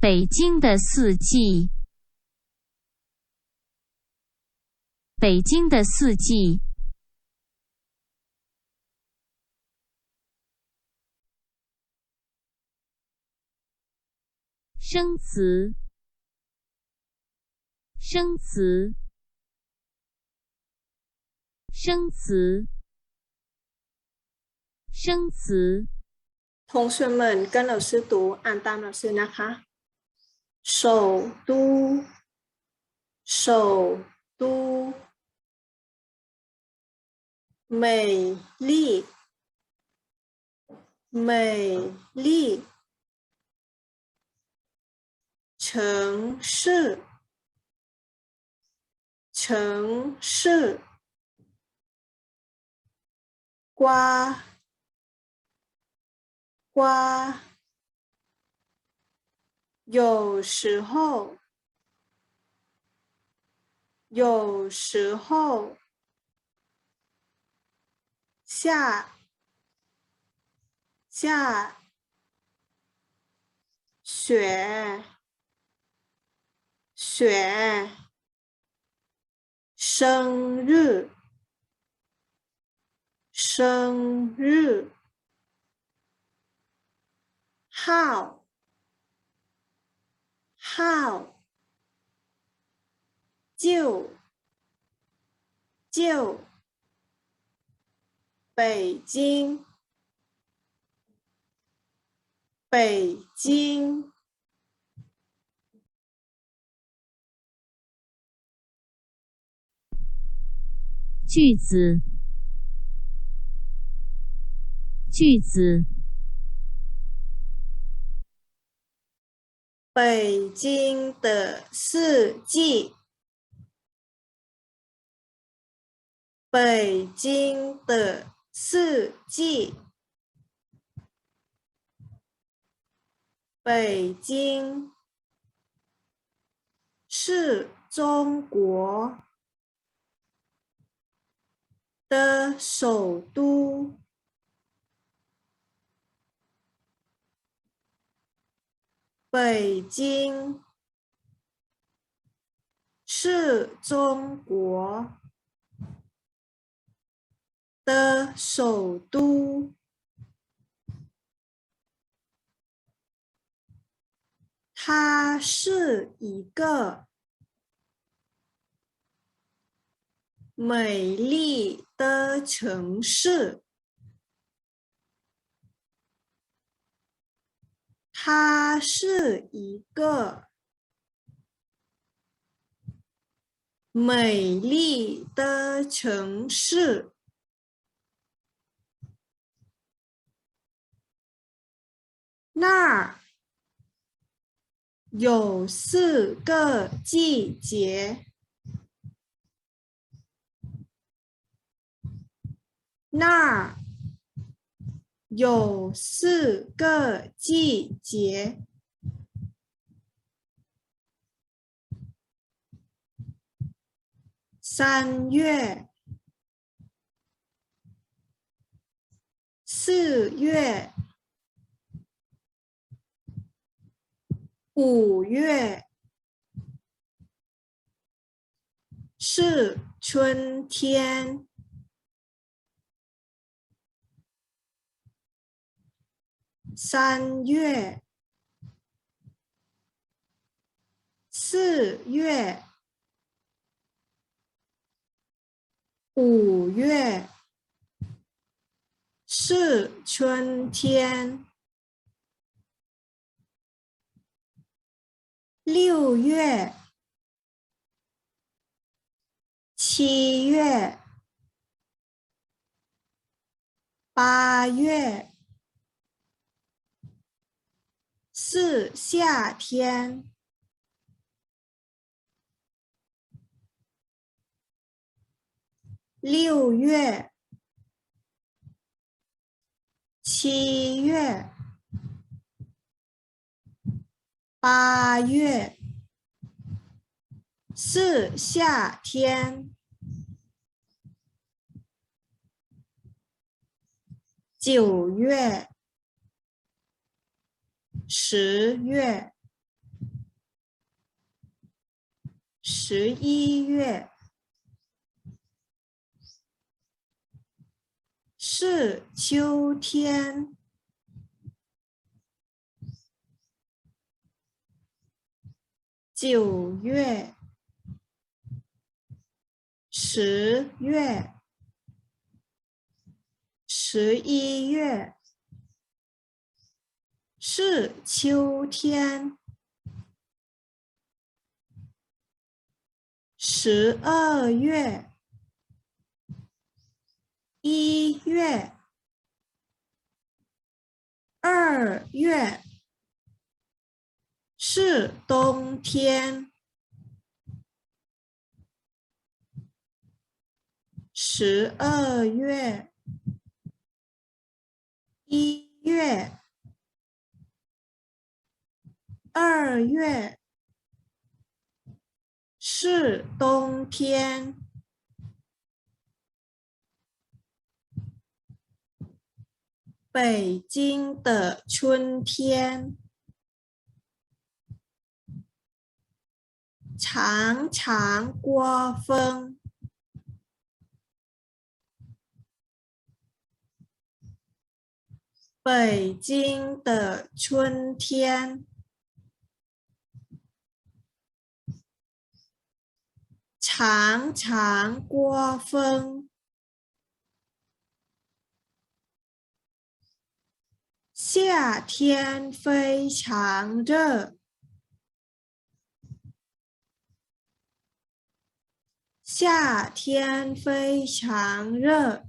北京的四季，北京的四季。生词，生词，生词，生词。同学们跟老师读，อ่านตาม老师นะคะ。 首都，首都，美丽，美丽。城市，城市，瓜，瓜，有时候，有时候，下，下，雪。雪，生日，生日，号，号，就，就，北京，北京。句子，句子。北京的四季，北京的四季，北京是中国。的首都，北京是中国的首都，它是一个。美丽的城市，它是一个美丽的城市。那儿有四个季节。那儿有四个季节：三月、四月、五月，是春天。三月、四月、五月是春天。六月、七月、八月。是夏天，六月、七月、八月是夏天，九月。十月十一月是秋天。九月十月十一月是秋天。十二月、一月、二月。是冬天。十二月、一月、二月是冬天。北京的春天，常常刮风。北京的春天，常常刮风。夏天非常热，夏天非常热。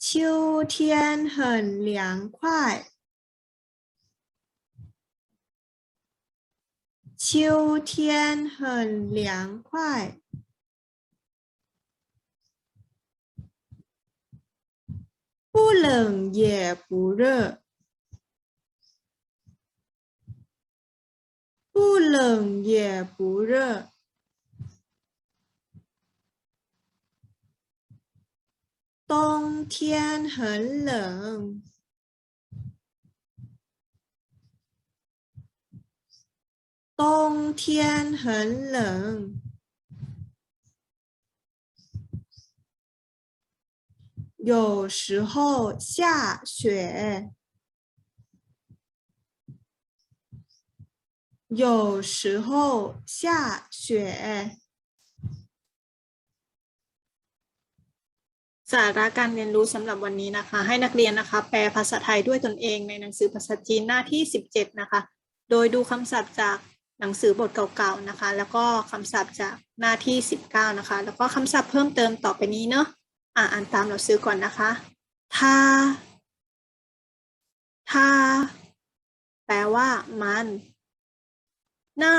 秋天很凉快，秋天很凉快。不冷也不热，不冷也不热。冬天很冷，冬天很冷。有时候下雪，有时候下雪。สาระการเรียนรู้สำหรับวันนี้นะคะ ให้นักเรียนนะคะ แปลภาษาไทยด้วยตนเองในหนังสือภาษาจีนหน้าที่ 17 นะคะ โดยดูคำศัพท์จาก หนังสือบทเก่าๆนะคะ แล้วก็คำศัพท์จากหน้าที่ 19 นะคะ แล้วก็คำศัพท์เพิ่มเติมต่อไปนี้เนาะอ่าอ่านตามเราซื้อก่อนนะคะถ้าถ้าแปลว่า มัน หน้า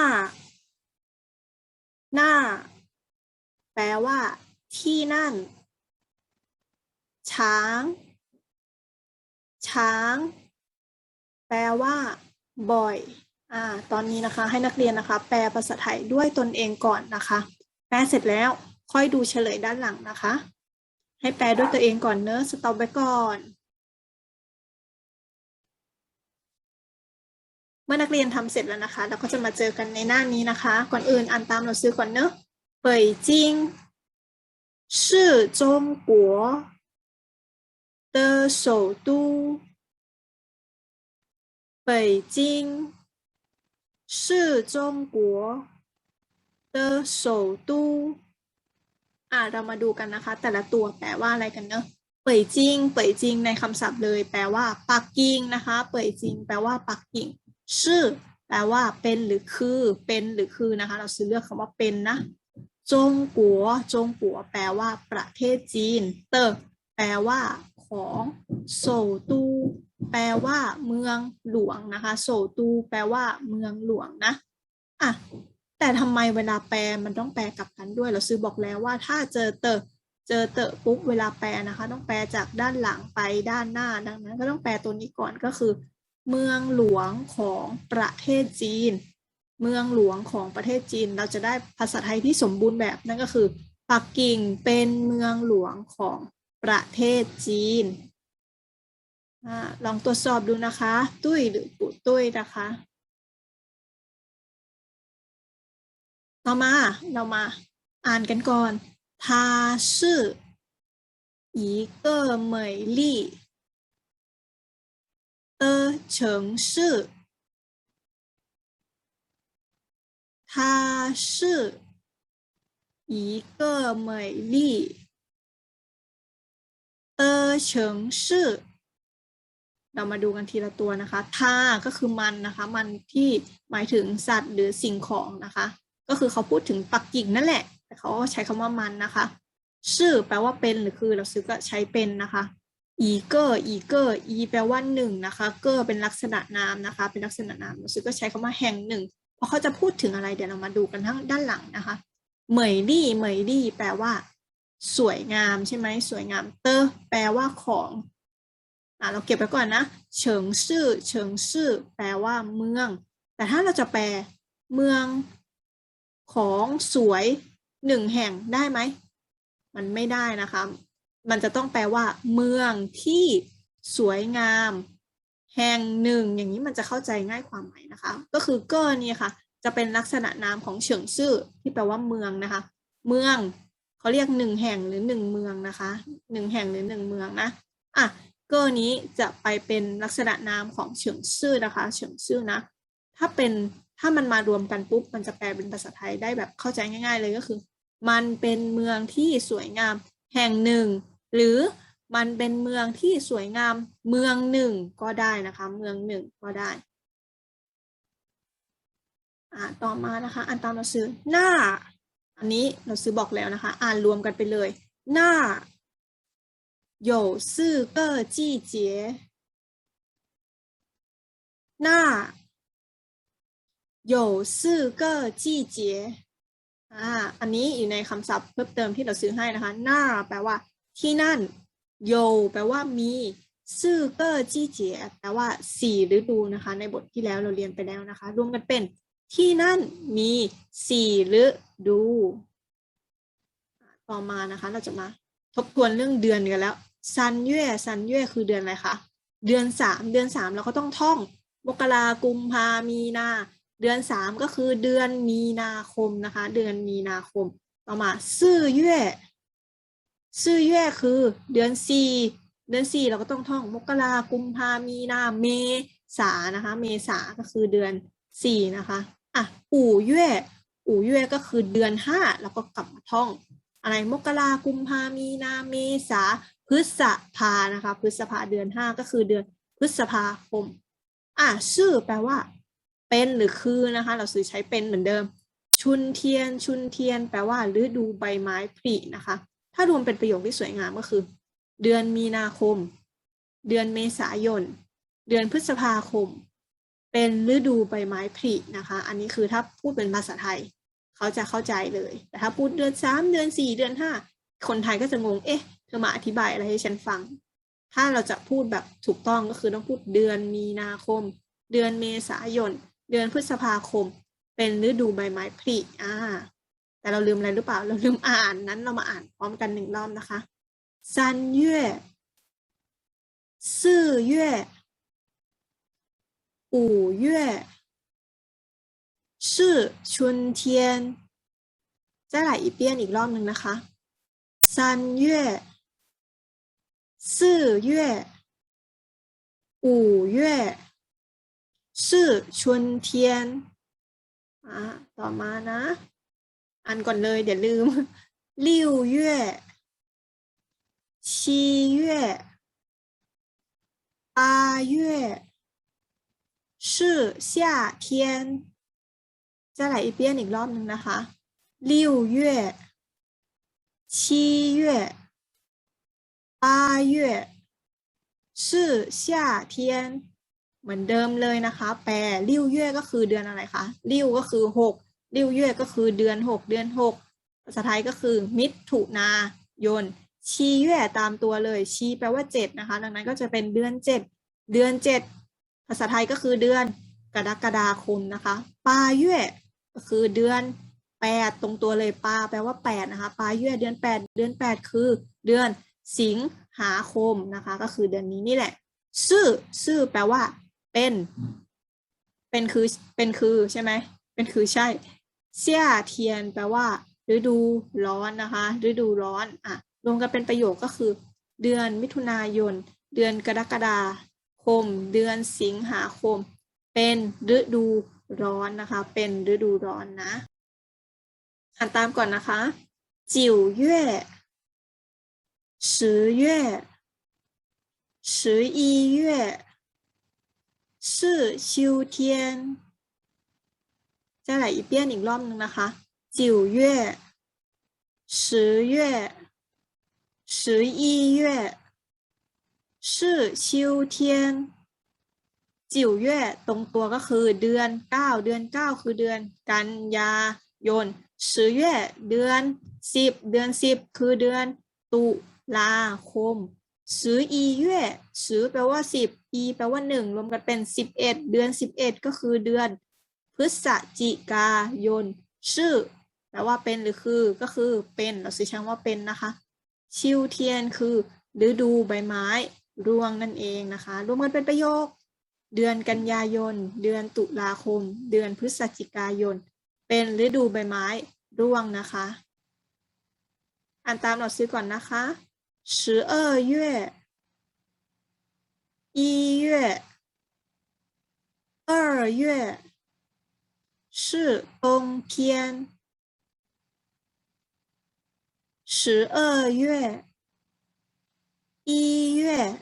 หน้า แปลว่า ที่นั่น ช้าง ช้าง แปลว่า บ่อย อ่า ตอนนี้นะคะ ให้นักเรียนนะคะ แปลภาษาไทยด้วยตนเองก่อนนะคะ แปลเสร็จแล้ว ค่อยดูเฉลยด้านหลังนะคะ ให้แปลด้วยตัวเองก่อนเนอะสต็อปไว้ก่อน เมื่อนักเรียนทำเสร็จแล้วนะคะ เราก็จะมาเจอกันในหน้านี้นะคะ ก่อนอื่นอ่านตามเราซื้อก่อนเนอะ北京是中国的首都。北京 是中国的首都。อ่าเรามาดูกันนะคะ แต่ละตัวแปลว่าอะไรกันเนอะเป่ยจิงเป่ยจิงในคำศัพท์เลย แปลว่า ปักกิ่งนะคะ เป่ยจิงแปลว่าปักกิ่ง ชื่อ แปลว่าเป็นหรือคือ เป็นหรือคือนะคะ เราซื้อเลือกคำว่าเป็นนะ จงกัว จงกัว แปลว่า ประเทศจีน เตอแปลว่า ของโซตู แปลว่าเมืองหลวงนะคะโซตู แปลว่า เมืองหลวงนะอะแต่ทำไมเวลาแปลมันต้องแปลกลับกันด้วย เราซื้อบอกแล้วว่าถ้าเจอเตอเจอเตอปุ๊บเวลาแปลนะคะ ต้องแปลจากด้านหลังไปด้านหน้าดังนั้น ก็ต้องแปลตัวนี้ก่อนก็คือ เมืองหลวงของประเทศจีน เมืองหลวงของประเทศจีน เราจะได้ภาษาไทยที่สมบูรณ์แบบนั่นก็คือปักกิ่งเป็นเมืองหลวงของประเทศจีน ลองตรวจสอบดูนะคะ ตุ้ยหรือปุตุ้ยนะคะ ต่อมาเรามาอ่านกันก่อน他是一个美丽的城市它是一个美丽的城市 เรามาดูกันทีละตัวนะคะท่าก็คือมันนะคะ มันที่หมายถึงสัตว์หรือสิ่งของนะคะ ก็คือเขาพูดถึงปักกิ่งนั่นแหละ แต่เขาใช้คำว่ามันนะคะ ชื่อแปลว่าเป็นหรือคือเราซื้อก็ใช้เป็นนะคะอีเกอร์อีเกอร์อีแปลว่าหนึ่งนะคะเกอร์เป็นลักษณะนามนะคะ เป็นลักษณะนามเราซื้อก็ใช้คำว่าแห่งหนึ่งพราะเขาจะพูดถึงอะไรเดี๋ยวเรามาดูกันทั้งด้านหลังนะคะเหมยลี่เหมยลี่แปลว่า สวยงามใช่ไหมสวยงาม เตอร์แปลว่าของ อะเราเก็บไว้ก่อนนะ เฉิงซื่อ เฉิงซื่อ แปลว่าเมือง แต่ถ้าเราจะแปลเมืองของสวยหนึ่งแห่งได้ไหม มันไม่ได้นะคะ มันจะต้องแปลว่า เมืองที่สวยงาม แห่งหนึ่ง อย่างนี้มันจะเข้าใจง่ายความหมายนะคะ ก็คือเกอร์นี่ค่ะ จะเป็นลักษณะนามของเฉิงซื่อที่แปลว่าเมืองนะคะ เมืองเขาเรียกหนึ่งแห่งหรือหนึ่งเมืองนะคะหนึ่งแห่งหรือหนึ่งเมืองนะอะ เกอร์นี้จะไปเป็นลักษณะนามของเฉิงซื่อนะคะ เฉิงซื่อนะ ถ้าเป็นถ้ามันมารวมกันปุ๊บ มันจะแปลเป็นภาษาไทยได้แบบเข้าใจง่าย ๆ เลยก็คือ มันเป็นเมืองที่สวยงามแห่งหนึ่ง หรือมันเป็นเมืองที่สวยงามเมืองหนึ่งก็ได้นะคะ เมืองหนึ่งก็ได้อ่าต่อมานะคะ อันตามเราซื้อหน้า อันนี้เราซื้อบอกแล้วนะคะ อ่านรวมกันไปเลย หน้า 有四个季节那有四个季节อ่า อันนี้อยู่ในคำศัพท์เพิ่มเติมที่เราซื้อให้นะคะ หน้าแปลว่า ที่นั่นโยแปลว่ามีซื่อเกอร์จี้เจียแปลว่าสี่ฤดูนะคะ ในบทที่แล้วเราเรียนไปแล้วนะคะ รวมกันเป็นที่นั่นมีสี่ฤดูอ่าต่อมานะคะ เราจะมาทบทวนเรื่องเดือนกันแล้ว ซันเย่ซันเย่คือเดือนอะไรคะ เดือนสามเดือนสามเราก็ต้องท่องมกรากุมภามีนา เดือนสามก็คือเดือนมีนาคมนะคะ เดือนมีนาคมต่อมาซื่อเย่ซื่อเย่คือเดือนสี่เดือนสี่เราก็ต้องท่องมกรากุมภามีนาเมษานะคะ เมษาก็คือเดือนสี่นะคะอะอู่เย่อู่เย่ก็คือเดือนห้าแล้วก็กลับมาท่อง อะไรมกรากุมภามีนาเมษา พฤษภานะคะ พฤษภาเดือนห้าก็คือเดือนพฤษภาคม อะชื่อแปลว่า เป็นหรือคือนะคะ เราซื้อใช้เป็นเหมือนเดิม ชุนเทียน ชุนเทียน แปลว่าฤดูใบไม้ผลินะคะ ถ้ารวมเป็นประโยคที่สวยงามก็คือ เดือนมีนาคม เดือนเมษายน เดือนพฤษภาคม เป็นฤดูใบไม้ผลินะคะ อันนี้คือถ้าพูดเป็นภาษาไทย เขาจะเข้าใจเลย แต่ถ้าพูดเดือนสามเดือนสี่เดือนห้าคนไทยก็จะงง เอ๊ะ จะมาอธิบายอะไรให้ฉันฟัง ถ้าเราจะพูดแบบถูกต้องก็คือต้องพูดเดือนมีนาคม เดือนเมษายน เดือนพฤษภาคม เป็นฤดูใบไม้ผลิอ่า แต่เราลืมอะไรหรือเปล่า เราลืมอ่านนั้นเรามาอ่านพร้อมกันหนึ่งรอบนะคะซันเย่ซื่อเย่อู่เย่ชื่อชุนเทียนจะไหลอีเปียนอีกรอบหนึ่งนะคะซันเย่ 四月五月是春天อ่าต่อมานะ อ่านก่อนเลยเดี๋ยวลืม六月七月八月是夏天再来一遍อีกรอบหนึ่งนะคะ六月七月 八月是夏天เหมือนเดิมเลยนะคะ แปลริ้วเย่ก็คือเดือนอะไรคะริ้วก็คือหกริ้วเย่ก็คือเดือนหกเดือนหกภาษาไทยก็คือมิถุนายน ชีเย่ตามตัวเลย ชีแปลว่าเจ็ดนะคะ ดังนั้นก็จะเป็นเดือนเจ็ดเดือนเจ็ดภาษาไทยก็คือเดือนกรกฎาคมนะคะปาเย่ก็คือเดือนแปดตรงตัวเลยปาแปลว่าแปดนะคะปาเย่เดือนแปดเดือนแปดคือ เดือน สิงหาคมนะคะ ก็คือเดือนนี้นี่แหละ ซื่อซื่อแปลว่า เป็น เป็นคือเป็นคือใช่ไหมเป็นคือใช่ เสี่ยเทียนแปลว่า ฤดูร้อนนะคะ ฤดูร้อนอะรวมกันเป็นประโยคก็คือ เดือนมิถุนายน เดือนกรกฎาคม เดือนสิงหาคม เป็นฤดูร้อนนะคะ เป็นฤดูร้อนนะ อ่านตามก่อนนะคะ จิ๋วเย่ 十月十一月是秋天再来一遍อีกรอบหนึงนะคะ九月十月十一月是秋天จิ๋วเย่ตรงตัวก็คือเดือนเก้าเดือนเก้าคือเดือนกันยายน十月เดือนสิบเดือนสิบคือเดือนตุ ลาคมสืออีเย่สือแปลว่าสิบอีแปลว่าหนึ่งรวมกันเป็นสิบเอ็ดเดือนสิบเอ็ดก็คือเดือน พฤศจิกายน ชื่อ แปลว่าเป็นหรือคือก็คือเป็นเราสื่อชังว่าเป็นนะคะ ชิวเทียนคือฤดูใบไม้ร่วงนั่นเองนะคะ รวมกันเป็นประโยค เดือนกันยายน เดือนตุลาคม เดือนพฤศจิกายน เป็นฤดูใบไม้ร่วงนะคะ อ่านตามหลักซื้อก่อนนะคะ 十二月一月二月是冬天十二月一月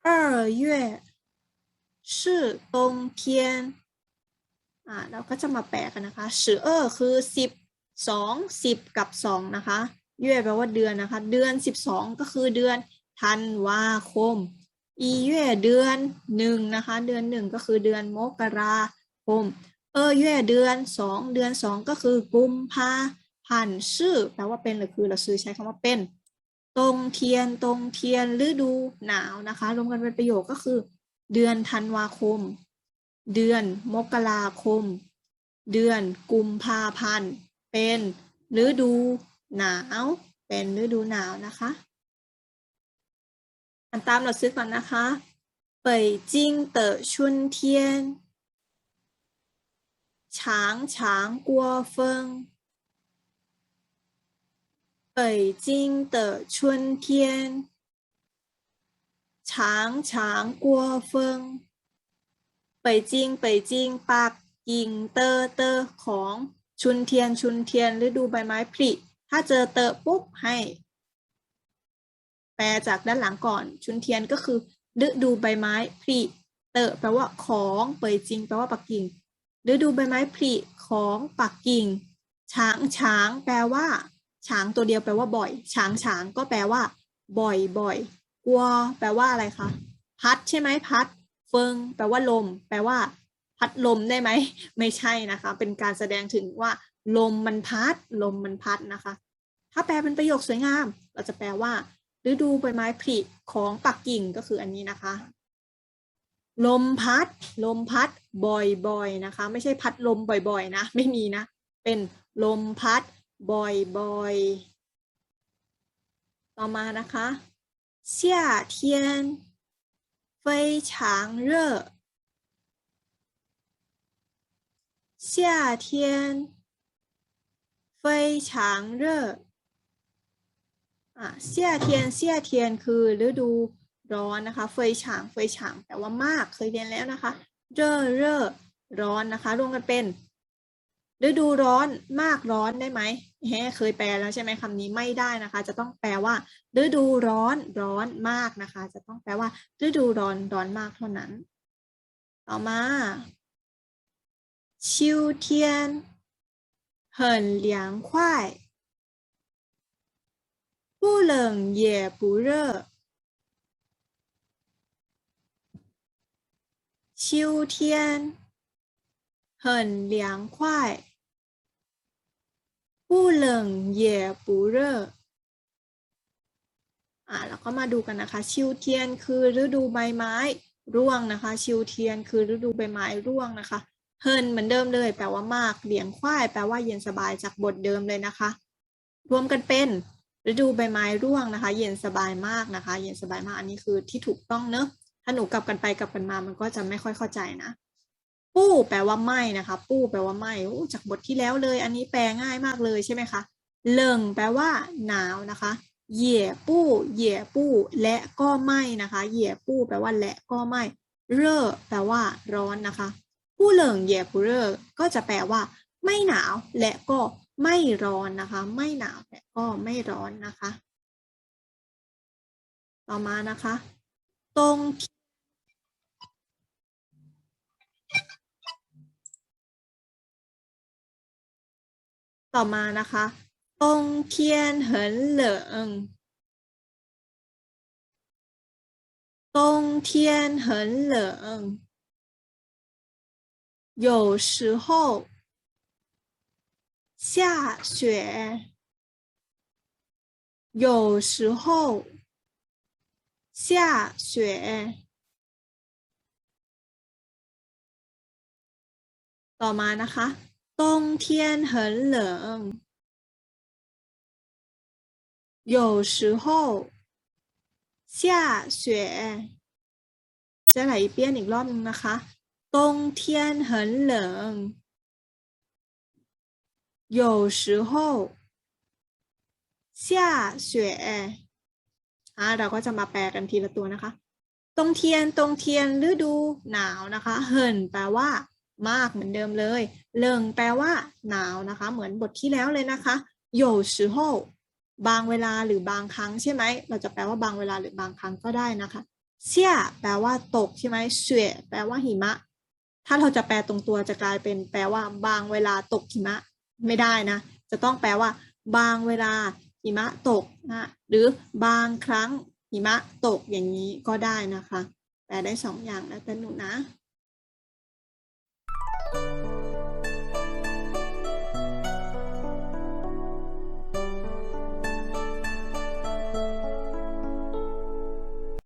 二月是冬天อ่าเราก็จะมาแปลกันนะคะ十二คือสิบสองสิบกับสองนะคะ เย่แปลว่าเดือนนะคะ เดือนสิบสองก็คือเดือนธันวาคม อีเย่เดือนหนึ่งนะคะ เดือนหนึ่งก็คือเดือนมกราคม เออเย่เดือนสองเดือนสองก็คือกุมภาพันธ์ชื่อแปลว่าเป็นหรือคือเราซื้อใช้คำว่าเป็น ตรงเทียนตรงเทียนฤดูหนาวนะคะ รวมกันเป็นประโยคก็คือ เดือนธันวาคม เดือนมกราคม เดือนกุมภาพันธ์เป็นฤดู หนาว เป็นฤดูหนาวนะคะอ่านตามเราซื้อก่อนนะคะ北京的春天常常刮风北京的春天常常刮风北京北京ปักกิ่งเตอเตอของชุนเทียนชุนเทียนฤดูใบไม้ผลิ ถ้าเจอเตอปุ๊บให้ แปลจากด้านหลังก่อน ชุนเทียนก็คือฤดูใบไม้ผลิเตอแปลว่าของเปยจริงแปลว่าปักกิ่งฤดูใบไม้ผลิของปักกิ่ง ช้างช้างแปลว่าช้างตัวเดียวแปลว่าบ่อย ช้างช้างก็แปลว่า บ่อยบ่อยกลัวแปลว่าอะไรคะพัดใช่ไหมพัด เฟิง แปลว่าลม แปลว่า พัดลมได้ไหม ไม่ใช่นะคะ เป็นการแสดงถึงว่า ลมมันพัด ลมมันพัดนะคะ ถ้าแปลเป็นประโยคสวยงาม เราจะแปลว่า ฤดูใบไม้ผลิของปักกิ่งก็คืออันนี้นะคะ ลมพัด ลมพัด บ่อยๆนะคะ ไม่ใช่พัดลมบ่อยๆ นะ ไม่มีนะ เป็นลมพัด บ่อยๆ ต่อมานะคะ夏天非常热夏天非常热 อ่ะเสี่ยเทียนเสี่ยเทียนคือฤดูร้อนนะคะ เฟยฉาง เฟยฉางแปลว่ามาก เคยเรียนแล้วนะคะ เร่อเร่อร้อนนะคะ รวมกันเป็น ฤดูร้อนมากร้อนได้ไหมเฮ้เคยแปลแล้วใช่ไหมคำนี้ไม่ได้นะคะ จะต้องแปลว่า ฤดูร้อนร้อนมากนะคะ จะต้องแปลว่า ฤดูร้อนร้อนมากเท่านั้น ต่อมา秋天很凉快 不冷也不热秋天很凉快不冷也不热อ่าแล้วก็มาดูกันนะคะ ชิวเทียนคือฤดูใบไม้ร่วงนะคะ ชิวเทียนคือฤดูใบไม้ร่วงนะคะ เฮินเหมือนเดิมเลย แปลว่ามากเหลียงควายแปลว่าเย็นสบายจากบทเดิมเลยนะคะ รวมกันเป็น ฤดูใบไม้ร่วงนะคะ เย็นสบายมากนะคะ เย็นสบายมากอันนี้คือที่ถูกต้องเนอะถ้าหนูกลับกันไปกลับกันมามันก็จะไม่ค่อยเข้าใจนะ ปู้แปลว่าไม่นะคะ ปู้แปลว่าไม่จากบทที่แล้วเลย อันนี้แปลง่ายมากเลยใช่ไหมคะเลิงแปลว่าหนาวนะคะเหย่ปู้เหย่ปู้และก็ไม่นะคะเหย่ปู้แปลว่าและก็ไม่ เร่อแปลว่าร้อนนะคะ ผู้เหลิงเหย่ผู้เร่อก็จะแปลว่า ไม่หนาวและก็ ไม่ร้อนนะคะ ไม่หนาวและก็ไม่ร้อนนะคะ ต่อมานะคะ ตรง ต่อมานะคะ冬天很冷冬天很冷有时候 下雪有时候下雪ต่อมานะคะ冬天很冷有时候下雪จะไหลเปี้ยนอีกรอบนึงนะคะ冬天很冷 有时候下雪อ่าเราก็จะมาแปลกันทีละตัวนะคะตงเทียนตงเทียนฤดูหนาวนะคะเหินแปลว่า มากเหมือนเดิมเลยเลิงแปลว่า หนาวนะคะ เหมือนบทที่แล้วเลยนะคะ有时候บางเวลาหรือบางครั้งใช่ไหม เราจะแปลว่าบางเวลาหรือบางครั้งก็ได้นะคะเสี่ยแปลว่าตกใช่ไหมเสวยแปลว่าหิมะ ถ้าเราจะแปลตรงตัวจะกลายเป็นแปลว่า บางเวลาตกหิมะ ไม่ได้นะ จะต้องแปลว่า บางเวลาหิมะตกนะหรือบางครั้งหิมะตกอย่างนี้ก็ได้นะคะ แปลได้สองอย่างแล้วแต่หนูนะ thank you